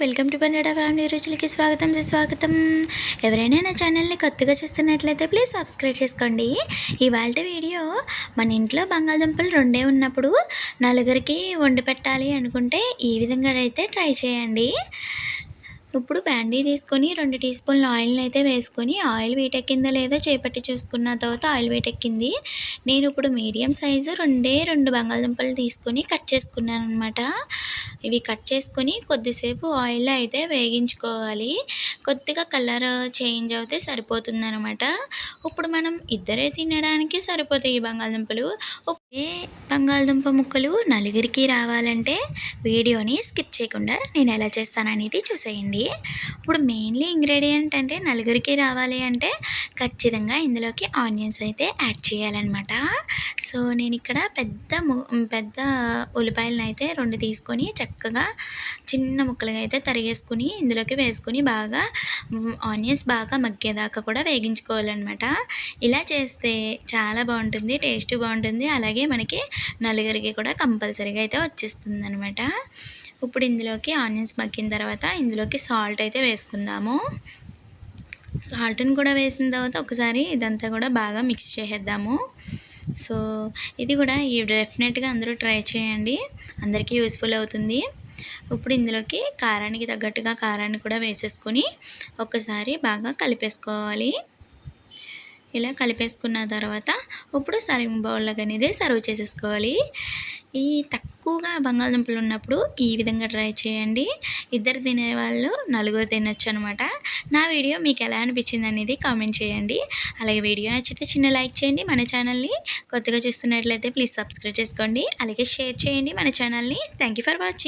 Welcome to పన్నడ family రుచులకి స్వాగతం స్వాగతం ఎవరైనా నా ఛానల్ని కొత్తగా చూస్తున్నట్లయితే ప్లీజ్ సబ్స్క్రైబ్ చేసుకోండి. ఇవాళ వీడియో మన ఇంట్లో బంగాళదుంపలు రెండే ఉన్నప్పుడు నలుగురికి వండి పెట్టాలి అనుకుంటే ఈ విధంగా అయితే ట్రై చేయండి. ఇప్పుడు బ్యాండీ తీసుకొని రెండు టీ స్పూన్ల ఆయిల్ని అయితే వేసుకొని ఆయిల్ వేటెక్కిందా లేదో చేపట్టి చూసుకున్న తర్వాత ఆయిల్ వీటెక్కింది. నేను ఇప్పుడు మీడియం సైజు రెండే రెండు బంగాళదుంపలు తీసుకొని కట్ చేసుకున్నాను అనమాట ఇవి కట్ చేసుకొని కొద్దిసేపు ఆయిల్లో అయితే వేగించుకోవాలి. కొద్దిగా కలర్ చేంజ్ అవుతే సరిపోతుంది అనమాట ఇప్పుడు మనం ఇద్దరే తినడానికి సరిపోతాయి ఈ బంగాళదుంపలు. ఏ బంగాళదుంప ముక్కలు నలుగురికి రావాలంటే వీడియోని స్కిప్ చేయకుండా నేను ఎలా చేస్తాననేది చూసేయండి. ఇప్పుడు మెయిన్లీ ఇంగ్రీడియంట్ అంటే నలుగురికి రావాలి అంటే ఖచ్చితంగా ఇందులోకి ఆనియన్స్ అయితే యాడ్ చేయాలన్నమాట. సో నేను ఇక్కడ పెద్ద పెద్ద ఉల్లిపాయలను అయితే రెండు తీసుకొని చక్కగా చిన్న ముక్కలుగా అయితే తరిగేసుకుని ఇందులోకి వేసుకుని బాగా ఆనియన్స్ బాగా మగ్గేదాకా కూడా వేగించుకోవాలన్నమాట. ఇలా చేస్తే చాలా బాగుంటుంది టేస్ట్ బాగుంటుంది. అలాగే మనకి నలుగురికి కూడా కంపల్సరీగా అయితే వచ్చేస్తుంది అనమాట ఇప్పుడు ఇందులోకి ఆనియన్స్ మగ్గిన తర్వాత ఇందులోకి సాల్ట్ అయితే వేసుకుందాము. సాల్ట్ని కూడా వేసిన తర్వాత ఒకసారి ఇదంతా కూడా బాగా మిక్స్ చేసేద్దాము. సో ఇది కూడా ఈ డెఫినెట్గా అందరూ ట్రై చేయండి. అందరికీ యూస్ఫుల్ అవుతుంది. ఇప్పుడు ఇందులోకి కారానికి తగ్గట్టుగా కారాన్ని కూడా వేసేసుకొని ఒకసారి బాగా కలిపేసుకోవాలి. ఇలా కలిపేసుకున్న తర్వాత ఇప్పుడు సర్వింగ్ బౌల్లోకి అనేది సర్వ్ చేసేసుకోవాలి. ఈ తక్కువగా బంగాళదుంపలు ఉన్నప్పుడు ఈ విధంగా ట్రై చేయండి. ఇద్దరు తినేవాళ్ళు నలుగురు తినొచ్చు అనమాట నా వీడియో మీకు ఎలా అనిపించింది అనేది కామెంట్ చేయండి. అలాగే వీడియో నచ్చితే చిన్న లైక్ చేయండి. మన ఛానల్ని కొత్తగా చూస్తున్నట్లయితే ప్లీజ్ సబ్స్క్రైబ్ చేసుకోండి. అలాగే షేర్ చేయండి మన ఛానల్ని. Thank for watching.